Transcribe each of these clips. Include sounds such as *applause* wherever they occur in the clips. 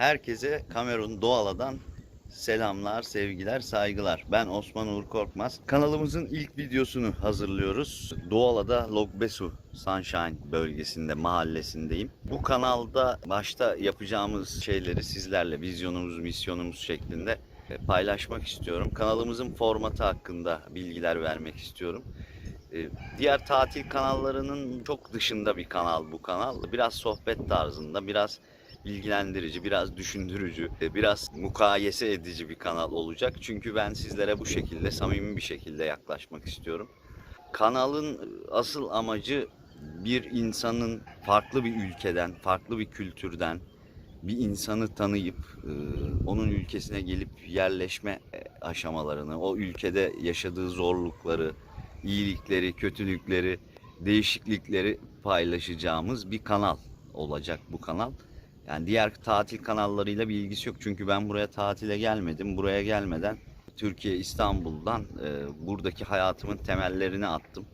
Herkese Kamerun Doğala'dan selamlar, sevgiler, saygılar. Ben Osman Uğur Korkmaz. Kanalımızın ilk videosunu hazırlıyoruz. Doğala'da Logbesu Sunshine bölgesinde, mahallesindeyim. Bu kanalda başta yapacağımız şeyleri sizlerle vizyonumuz, misyonumuz şeklinde paylaşmak istiyorum. Kanalımızın formatı hakkında bilgiler vermek istiyorum. E, Diğer tatil kanallarının çok dışında bir kanal bu kanal. Biraz sohbet tarzında, biraz bilgilendirici, biraz düşündürücü, e, biraz mukayese edici bir kanal olacak. Çünkü ben sizlere bu şekilde, samimi bir şekilde yaklaşmak istiyorum. Kanalın asıl amacı bir insanın farklı bir ülkeden, farklı bir kültürden bir insanı tanıyıp e, onun ülkesine gelip yerleşme e, aşamalarını, o ülkede yaşadığı zorlukları, iyilikleri, kötülükleri, değişiklikleri paylaşacağımız bir kanal olacak bu kanal. Yani diğer tatil kanallarıyla bir ilgisi yok. Çünkü ben buraya tatile gelmedim. Buraya gelmeden Türkiye İstanbul'dan e, buradaki hayatımın temellerini attım.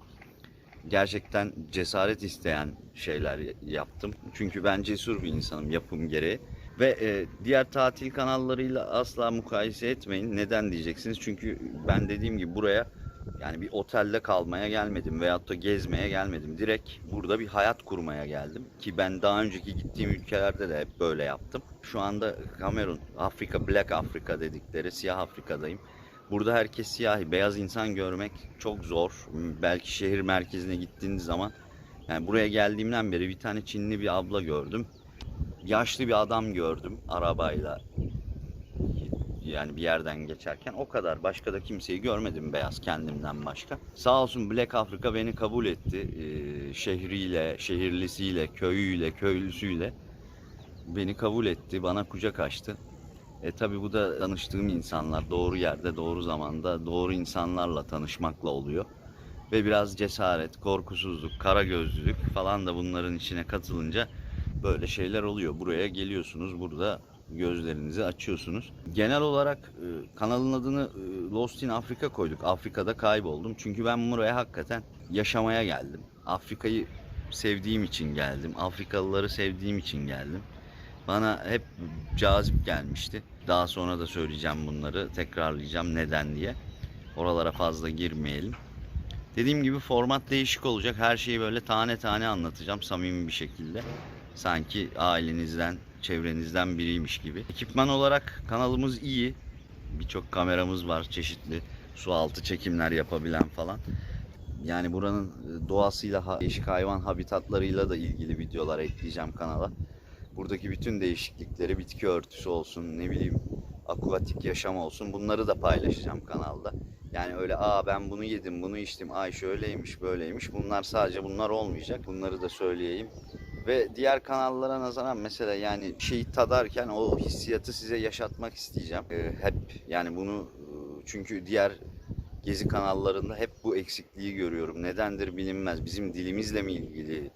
Gerçekten cesaret isteyen şeyler yaptım. Çünkü ben cesur bir insanım yapım gereği. Ve e, diğer tatil kanallarıyla asla mukayese etmeyin. Neden diyeceksiniz? Çünkü ben dediğim gibi buraya yani bir otelde kalmaya gelmedim veyahut da gezmeye gelmedim. Direkt burada bir hayat kurmaya geldim. Ki ben daha önceki gittiğim ülkelerde de hep böyle yaptım. Şu anda Kamerun, Afrika, Black Afrika dedikleri siyah Afrika'dayım. Burada herkes siyahi, beyaz insan görmek çok zor. Belki şehir merkezine gittiğiniz zaman yani buraya geldiğimden beri bir tane Çinli bir abla gördüm. Yaşlı bir adam gördüm arabayla yani bir yerden geçerken o kadar. Başka da kimseyi görmedim beyaz kendimden başka. Sağ olsun Black Africa beni kabul etti. Ee, şehriyle, şehirlisiyle, köyüyle, köylüsüyle beni kabul etti. Bana kucak açtı. E tabi bu da tanıştığım insanlar doğru yerde, doğru zamanda, doğru insanlarla tanışmakla oluyor. Ve biraz cesaret, korkusuzluk, kara gözlülük falan da bunların içine katılınca böyle şeyler oluyor. Buraya geliyorsunuz, burada gözlerinizi açıyorsunuz. Genel olarak e, kanalın adını e, Lost in Africa koyduk. Afrika'da kayboldum. Çünkü ben buraya hakikaten yaşamaya geldim. Afrika'yı sevdiğim için geldim. Afrikalıları sevdiğim için geldim. Bana hep cazip gelmişti. Daha sonra da söyleyeceğim bunları. Tekrarlayacağım neden diye. Oralara fazla girmeyelim. Dediğim gibi format değişik olacak. Her şeyi böyle tane tane anlatacağım samimi bir şekilde. Sanki ailenizden, çevrenizden biriymiş gibi. Ekipman olarak kanalımız iyi. Birçok kameramız var çeşitli su altı çekimler yapabilen falan. Yani buranın e, doğasıyla, değişik hayvan habitatlarıyla da ilgili videolar ekleyeceğim kanala. Buradaki bütün değişiklikleri, bitki örtüsü olsun, ne bileyim akuatik yaşam olsun bunları da paylaşacağım kanalda. Yani öyle aa ben bunu yedim, bunu içtim, ay şöyleymiş, böyleymiş. Bunlar sadece bunlar olmayacak. Bunları da söyleyeyim. Ve diğer kanallara nazaran mesela yani şeyi tadarken o hissiyatı size yaşatmak isteyeceğim. Ee, hep yani bunu çünkü diğer gezi kanallarında hep bu eksikliği görüyorum. Nedendir bilinmez. Bizim dilimizle mi ilgili,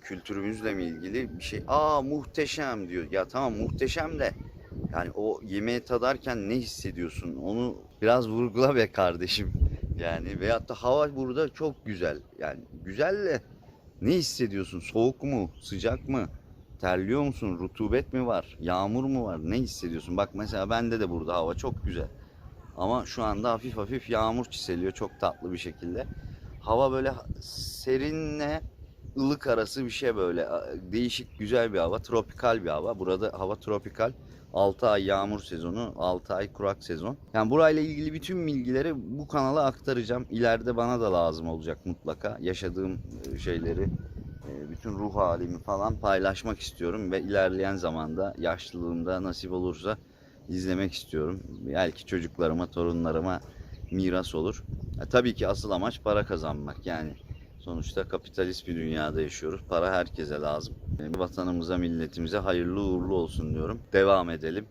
kültürümüzle mi ilgili bir şey. Aa muhteşem diyor. Ya tamam muhteşem de yani o yemeği tadarken ne hissediyorsun? Onu biraz vurgula be kardeşim. Yani veyahut da hava burada çok güzel. Yani güzel de ne hissediyorsun? Soğuk mu? Sıcak mı? Terliyor musun? Rutubet mi var? Yağmur mu var? Ne hissediyorsun? Bak mesela bende de burada hava çok güzel. Ama şu anda hafif hafif yağmur çiseliyor çok tatlı bir şekilde. Hava böyle serinle ılık arası bir şey böyle. Değişik güzel bir hava. Tropikal bir hava. Burada hava tropikal. 6 ay yağmur sezonu, 6 ay kurak sezon. Yani burayla ilgili bütün bilgileri bu kanala aktaracağım. İleride bana da lazım olacak mutlaka. Yaşadığım e, şeyleri, e, bütün ruh halimi falan paylaşmak istiyorum ve ilerleyen zamanda yaşlılığımda nasip olursa izlemek istiyorum. Belki çocuklarıma, torunlarıma miras olur. Ya, tabii ki asıl amaç para kazanmak. Yani sonuçta kapitalist bir dünyada yaşıyoruz. Para herkese lazım. Vatanımıza, milletimize hayırlı uğurlu olsun diyorum. Devam edelim.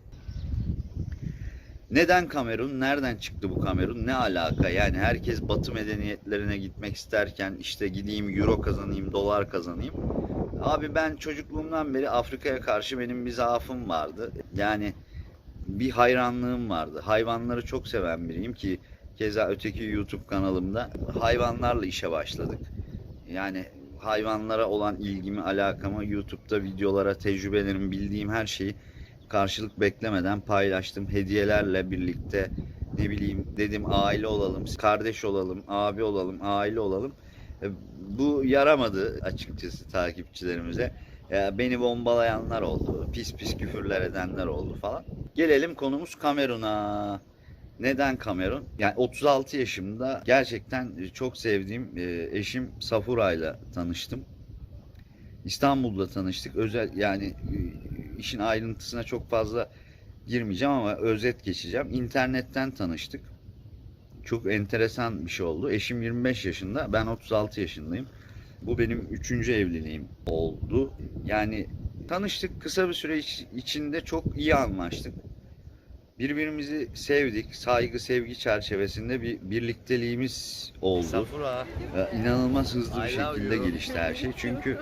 Neden Kamerun? Nereden çıktı bu Kamerun? Ne alaka? Yani herkes batı medeniyetlerine gitmek isterken işte gideyim euro kazanayım, dolar kazanayım. Abi ben çocukluğumdan beri Afrika'ya karşı benim bir zaafım vardı. Yani bir hayranlığım vardı. Hayvanları çok seven biriyim ki keza öteki YouTube kanalımda hayvanlarla işe başladık. Yani hayvanlara olan ilgimi, alakamı YouTube'da videolara, tecrübelerimi, bildiğim her şeyi karşılık beklemeden paylaştım. Hediyelerle birlikte ne bileyim dedim aile olalım, kardeş olalım, abi olalım, aile olalım. E, Bu yaramadı açıkçası takipçilerimize. Ya beni bombalayanlar oldu, pis pis küfürler edenler oldu falan. Gelelim konumuz Kamerun'a. Neden Kamerun? Yani 36 yaşımda gerçekten çok sevdiğim e, eşim Safura'yla tanıştım. İstanbul'da tanıştık. Özel yani e, işin ayrıntısına çok fazla girmeyeceğim ama özet geçeceğim. İnternetten tanıştık. Çok enteresan bir şey oldu. Eşim 25 yaşında, ben 36 yaşındayım. Bu benim üçüncü evliliğim oldu. Yani tanıştık kısa bir süre iç- içinde çok iyi anlaştık. Birbirimizi sevdik. Saygı, sevgi çerçevesinde bir birlikteliğimiz oldu. Safura. Ee, inanılmaz hızlı bir I şekilde gelişti her şey. Çünkü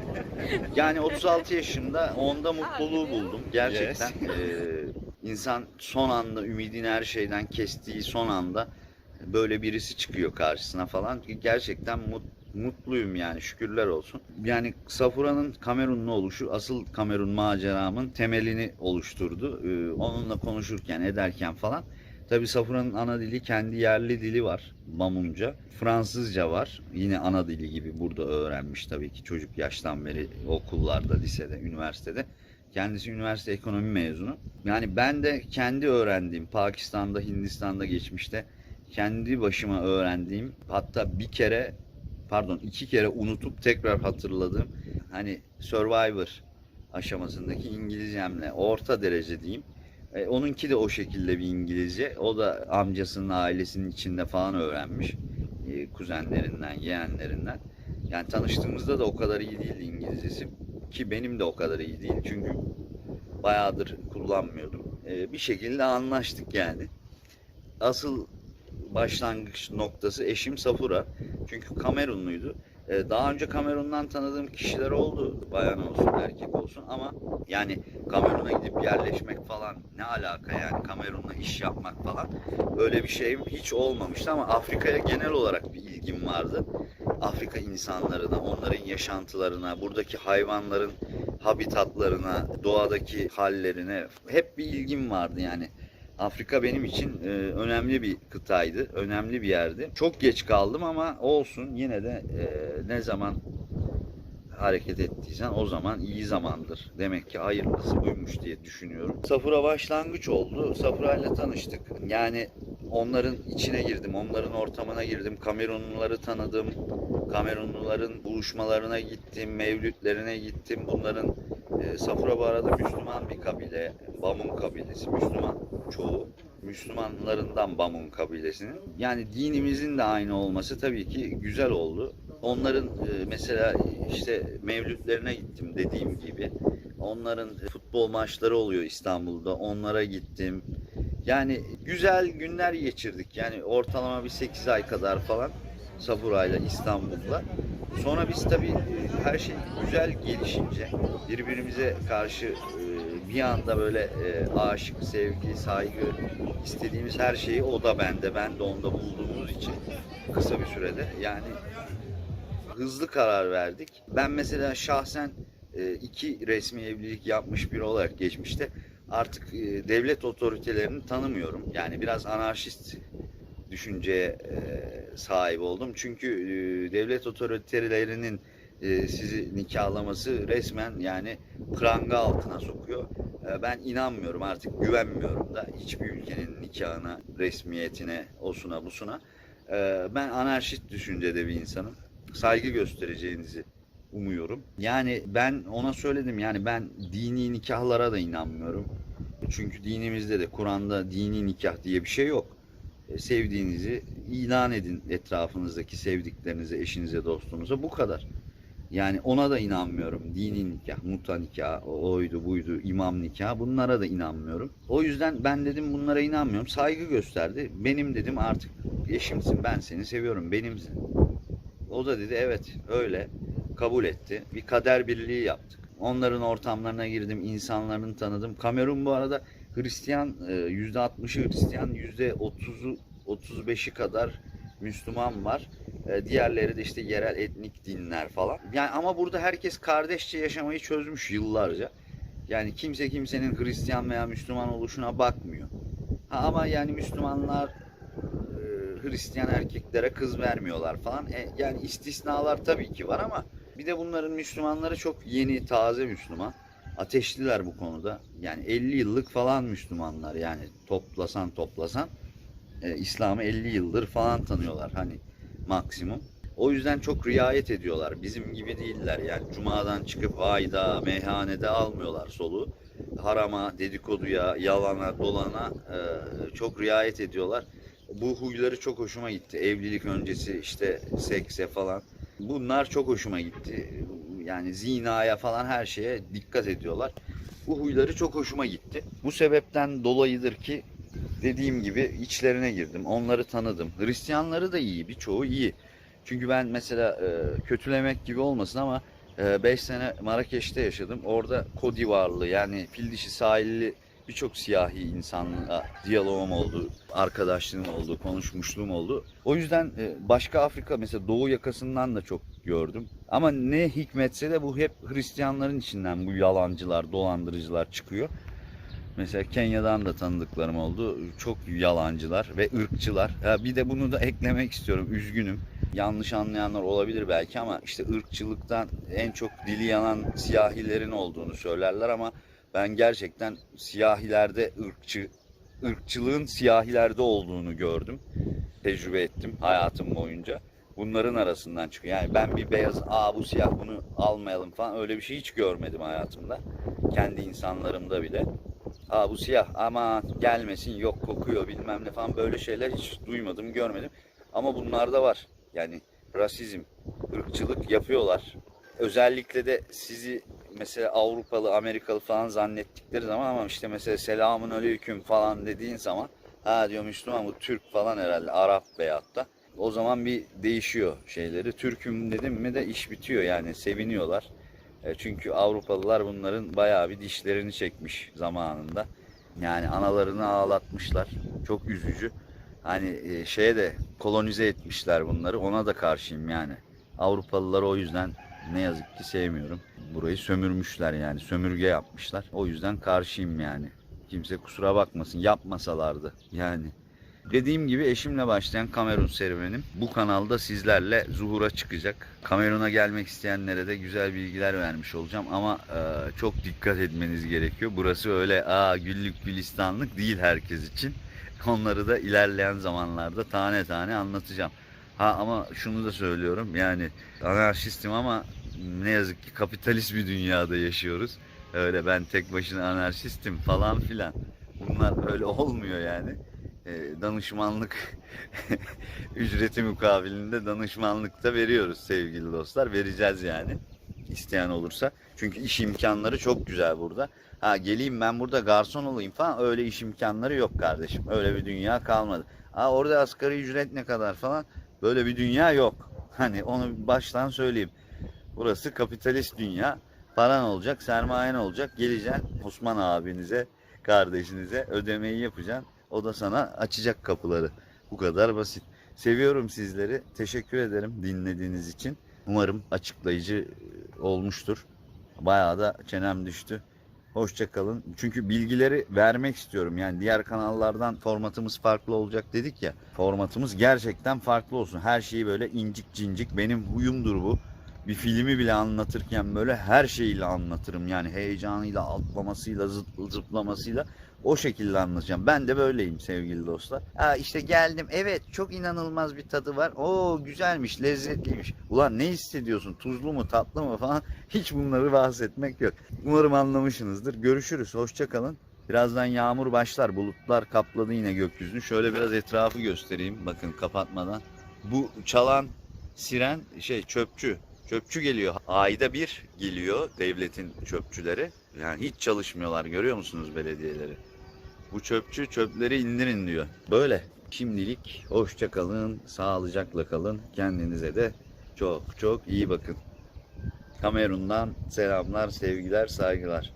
*laughs* yani 36 yaşında onda mutluluğu buldum. Gerçekten eee, insan son anda ümidini her şeyden kestiği son anda böyle birisi çıkıyor karşısına falan. Gerçekten mut- mutluyum yani şükürler olsun. Yani Safura'nın Kamerunlu oluşu asıl Kamerun maceramın temelini oluşturdu. Ee, onunla konuşurken ederken falan. Tabi Safura'nın ana dili kendi yerli dili var. Bamunca. Fransızca var. Yine ana dili gibi burada öğrenmiş tabii ki çocuk yaştan beri okullarda, lisede, üniversitede. Kendisi üniversite ekonomi mezunu. Yani ben de kendi öğrendiğim Pakistan'da, Hindistan'da geçmişte kendi başıma öğrendiğim hatta bir kere pardon iki kere unutup tekrar hatırladığım hani Survivor aşamasındaki İngilizcemle orta derece diyeyim. E, onunki de o şekilde bir İngilizce. O da amcasının ailesinin içinde falan öğrenmiş. E, kuzenlerinden, yeğenlerinden. Yani tanıştığımızda da o kadar iyi değildi İngilizcesi. Ki benim de o kadar iyi değil. Çünkü bayağıdır kullanmıyordum. E, bir şekilde anlaştık yani. Asıl başlangıç noktası eşim Safura. Çünkü Kamerunluydu. E, daha önce Kamerun'dan tanıdığım kişiler oldu. Bayan olsun, erkek olsun ama yani Kamerun'a gidip yerleşmek falan ne alaka yani Kamerun'la iş yapmak falan öyle bir şeyim hiç olmamıştı ama Afrika'ya genel olarak bir ilgim vardı. Afrika insanlarına, onların yaşantılarına, buradaki hayvanların habitatlarına, doğadaki hallerine hep bir ilgim vardı yani. Afrika benim için e, önemli bir kıtaydı, önemli bir yerdi. Çok geç kaldım ama olsun yine de e, ne zaman hareket ettiysen o zaman iyi zamandır. Demek ki hayırlısı buymuş diye düşünüyorum. Safura başlangıç oldu. Safura ile tanıştık. Yani onların içine girdim, onların ortamına girdim. Kamerunluları tanıdım. Kamerunluların buluşmalarına gittim, mevlütlerine gittim. Bunların e, Safura bu arada Müslüman bir kabile. Bamun kabilesi. Müslüman çoğu. Müslümanlarından Bamun kabilesinin. Yani dinimizin de aynı olması tabii ki güzel oldu. Onların e, mesela işte mevlütlerine gittim dediğim gibi. Onların futbol maçları oluyor İstanbul'da. Onlara gittim. Yani güzel günler geçirdik. Yani ortalama bir 8 ay kadar falan Safura'yla İstanbul'da. Sonra biz tabii her şey güzel gelişince birbirimize karşı e, bir anda böyle e, aşık, sevgi, saygı istediğimiz her şeyi o da bende, ben de onda bulduğumuz için kısa bir sürede yani hızlı karar verdik. Ben mesela şahsen e, iki resmi evlilik yapmış biri olarak geçmişte artık devlet otoritelerini tanımıyorum. Yani biraz anarşist düşünceye e, sahip oldum. Çünkü e, devlet otoritelerinin e, sizi nikahlaması resmen yani pranga altına sokuyor. Ben inanmıyorum artık güvenmiyorum da hiçbir ülkenin nikahına, resmiyetine, osuna busuna. Ben anarşist düşüncede bir insanım. Saygı göstereceğinizi umuyorum. Yani ben ona söyledim yani ben dini nikahlara da inanmıyorum. Çünkü dinimizde de Kur'an'da dini nikah diye bir şey yok. E, Sevdiğinizi ilan edin etrafınızdaki sevdiklerinize, eşinize, dostunuza bu kadar. Yani ona da inanmıyorum. Dini nikah, muta nikah, oydu buydu, imam nikah bunlara da inanmıyorum. O yüzden ben dedim bunlara inanmıyorum. Saygı gösterdi. Benim dedim artık eşimsin ben seni seviyorum benimsin. O da dedi evet öyle kabul etti. Bir kader birliği yaptık. Onların ortamlarına girdim, insanlarını tanıdım. Kamerun bu arada Hristiyan e, %60'ı Hristiyan, %30'u 35'i kadar Müslüman var. E, Diğerleri de işte yerel etnik dinler falan. Yani ama burada herkes kardeşçe yaşamayı çözmüş yıllarca. Yani kimse kimsenin Hristiyan veya Müslüman oluşuna bakmıyor. Ha, ama yani Müslümanlar e, Hristiyan erkeklere kız vermiyorlar falan. E, yani istisnalar tabii ki var ama bir de bunların Müslümanları çok yeni, taze Müslüman. Ateşliler bu konuda. Yani 50 yıllık falan Müslümanlar yani toplasan toplasan e, İslam'ı 50 yıldır falan tanıyorlar hani maksimum. O yüzden çok riayet ediyorlar. Bizim gibi değiller yani. Cuma'dan çıkıp ayda, meyhanede almıyorlar soluğu. Harama, dedikoduya, yalana, dolana e, çok riayet ediyorlar. Bu huyları çok hoşuma gitti. Evlilik öncesi işte sekse falan. Bunlar çok hoşuma gitti. Yani zinaya falan her şeye dikkat ediyorlar. Bu huyları çok hoşuma gitti. Bu sebepten dolayıdır ki dediğim gibi içlerine girdim. Onları tanıdım. Hristiyanları da iyi. Birçoğu iyi. Çünkü ben mesela e, kötülemek gibi olmasın ama 5 sene Marrakeş'te yaşadım. Orada Kodivarlı yani fil dişi sahilli birçok siyahi insanla diyalogum oldu, arkadaşlığım oldu, konuşmuşluğum oldu. O yüzden e, başka Afrika mesela Doğu yakasından da çok gördüm. Ama ne hikmetse de bu hep Hristiyanların içinden bu yalancılar, dolandırıcılar çıkıyor. Mesela Kenya'dan da tanıdıklarım oldu. Çok yalancılar ve ırkçılar. Bir de bunu da eklemek istiyorum. Üzgünüm. Yanlış anlayanlar olabilir belki ama işte ırkçılıktan en çok dili yanan siyahilerin olduğunu söylerler ama ben gerçekten siyahilerde ırkçı ırkçılığın siyahilerde olduğunu gördüm. Tecrübe ettim hayatım boyunca. Bunların arasından çıkıyor. Yani ben bir beyaz, aa bu siyah bunu almayalım falan öyle bir şey hiç görmedim hayatımda. Kendi insanlarımda bile. Aa bu siyah ama gelmesin yok kokuyor bilmem ne falan böyle şeyler hiç duymadım görmedim. Ama bunlarda var. Yani rasizm, ırkçılık yapıyorlar. Özellikle de sizi mesela Avrupalı, Amerikalı falan zannettikleri zaman ama işte mesela selamun aleyküm falan dediğin zaman ha diyor Müslüman bu Türk falan herhalde Arap veyahut da. O zaman bir değişiyor şeyleri. Türk'üm dedim mi de iş bitiyor yani seviniyorlar. E, Çünkü Avrupalılar bunların bayağı bir dişlerini çekmiş zamanında. Yani analarını ağlatmışlar. Çok üzücü. Hani e, şeye de kolonize etmişler bunları. Ona da karşıyım yani. Avrupalıları o yüzden ne yazık ki sevmiyorum. Burayı sömürmüşler yani. Sömürge yapmışlar. O yüzden karşıyım yani. Kimse kusura bakmasın. Yapmasalardı yani. Dediğim gibi eşimle başlayan Kamerun serüvenim bu kanalda sizlerle zuhura çıkacak. Kamerun'a gelmek isteyenlere de güzel bilgiler vermiş olacağım ama e, çok dikkat etmeniz gerekiyor. Burası öyle aa güllük gülistanlık değil herkes için. Onları da ilerleyen zamanlarda tane tane anlatacağım. Ha ama şunu da söylüyorum yani anarşistim ama ne yazık ki kapitalist bir dünyada yaşıyoruz. Öyle ben tek başına anarşistim falan filan. Bunlar öyle olmuyor yani. E, danışmanlık *laughs* ücreti mukabilinde danışmanlık da veriyoruz sevgili dostlar. Vereceğiz yani isteyen olursa. Çünkü iş imkanları çok güzel burada. Ha geleyim ben burada garson olayım falan öyle iş imkanları yok kardeşim. Öyle bir dünya kalmadı. Ha orada asgari ücret ne kadar falan böyle bir dünya yok. Hani onu baştan söyleyeyim. Burası kapitalist dünya. Paran olacak, sermayen olacak. Geleceksin Osman abinize, kardeşinize ödemeyi yapacaksın. O da sana açacak kapıları. Bu kadar basit. Seviyorum sizleri. Teşekkür ederim dinlediğiniz için. Umarım açıklayıcı e, olmuştur. Bayağı da çenem düştü. Hoşça kalın. Çünkü bilgileri vermek istiyorum. Yani diğer kanallardan formatımız farklı olacak dedik ya. Formatımız gerçekten farklı olsun. Her şeyi böyle incik cincik. Benim huyumdur bu. Bir filmi bile anlatırken böyle her şeyiyle anlatırım. Yani heyecanıyla, atlamasıyla, zıp- zıplamasıyla o şekilde anlatacağım. Ben de böyleyim sevgili dostlar. Ha işte geldim. Evet çok inanılmaz bir tadı var. Oo güzelmiş, lezzetliymiş. Ulan ne hissediyorsun? Tuzlu mu, tatlı mı falan? *laughs* Hiç bunları bahsetmek yok. Umarım anlamışsınızdır. Görüşürüz. Hoşça kalın. Birazdan yağmur başlar. Bulutlar kapladı yine gökyüzünü. Şöyle biraz etrafı göstereyim. Bakın kapatmadan. Bu çalan siren şey çöpçü. Çöpçü geliyor. Ayda bir geliyor devletin çöpçüleri. Yani hiç çalışmıyorlar görüyor musunuz belediyeleri? Bu çöpçü çöpleri indirin diyor. Böyle. Şimdilik hoşça kalın, sağlıcakla kalın. Kendinize de çok çok iyi bakın. Kamerun'dan selamlar, sevgiler, saygılar.